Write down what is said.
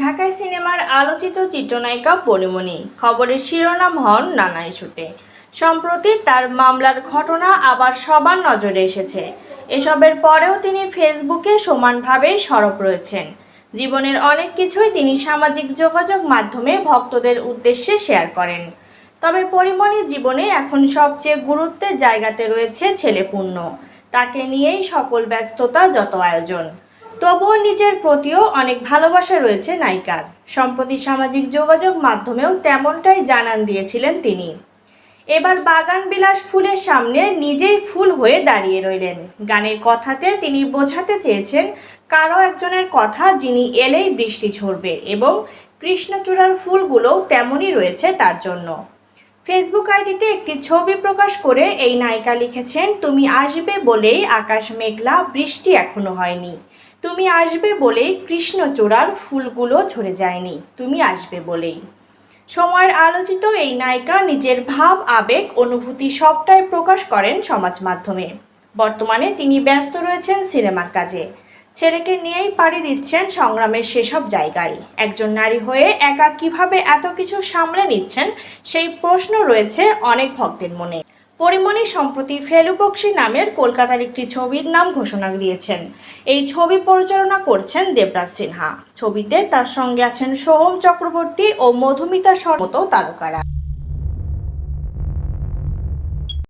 ঢাকায় সিনেমার আলোচিত চিত্রনায়িকা পরিমণি। খবরের শিরোনাম হন নানা ইস্যুতে সম্প্রতি তার মামলার ঘটনা আবার সবার নজরে এসেছে। এসবের পরেও তিনি ফেসবুকে সমানভাবেই সরব রয়েছেন। জীবনের অনেক কিছুই তিনি সামাজিক যোগাযোগ মাধ্যমে ভক্তদের উদ্দেশ্যে শেয়ার করেন। তবে পরিমণির জীবনে এখন সবচেয়ে গুরুত্বের জায়গাতে রয়েছে ছেলেপুণ্য তাকে নিয়েই সকল ব্যস্ততা যত আয়োজন। তবুও নিজের প্রতিও অনেক ভালোবাসা রয়েছে নায়িকার। সম্প্রতি সামাজিক যোগাযোগ মাধ্যমেও তেমনটাই জানান দিয়েছিলেন তিনি। এবার বাগান বিলাস ফুলের সামনে নিজেই ফুল হয়ে দাঁড়িয়ে রইলেন। গানের কথাতে তিনি বোঝাতে চেয়েছেন, কারও একজনের কথা যিনি এলেই বৃষ্টি ঝরবে এবং কৃষ্ণচূড়ার ফুলগুলোও তেমনই রয়েছে তার জন্য। ফেসবুক আইডিতে একটি ছবি প্রকাশ করে এই নায়িকা লিখেছেন, তুমি আসবে বলেই আকাশ মেঘলা, বৃষ্টি এখনও হয়নি। তুমি আসবে বলেই কৃষ্ণচূড়ার ফুলগুলো ঝরে যায়নি। তুমি আসবে বলেই। সময়ের আলোচিত এই নায়িকা নিজের ভাব, আবেগ, অনুভূতি সবটাই প্রকাশ করেন সমাজ মাধ্যমে। বর্তমানে তিনি ব্যস্ত রয়েছেন সিনেমার কাজে। ছেলেকে নিয়েই পাড়ি দিচ্ছেন সংগ্রামের সেসব জায়গায়। একজন নারী হয়ে একা কীভাবে এত কিছু সামলে নিচ্ছেন, সেই প্রশ্ন রয়েছে অনেক ভক্তের মনে। পরিমণি সম্প্রতি ফেলুপক্ষী নামের কলকাতার একটি ছবির নাম ঘোষণা দিয়েছেন। এই ছবি পরিচালনা করছেন দেবরাজ সিনহা। ছবিতে তার সঙ্গে আছেন সোহম চক্রবর্তী ও মধুমিতা মতো তারকারা।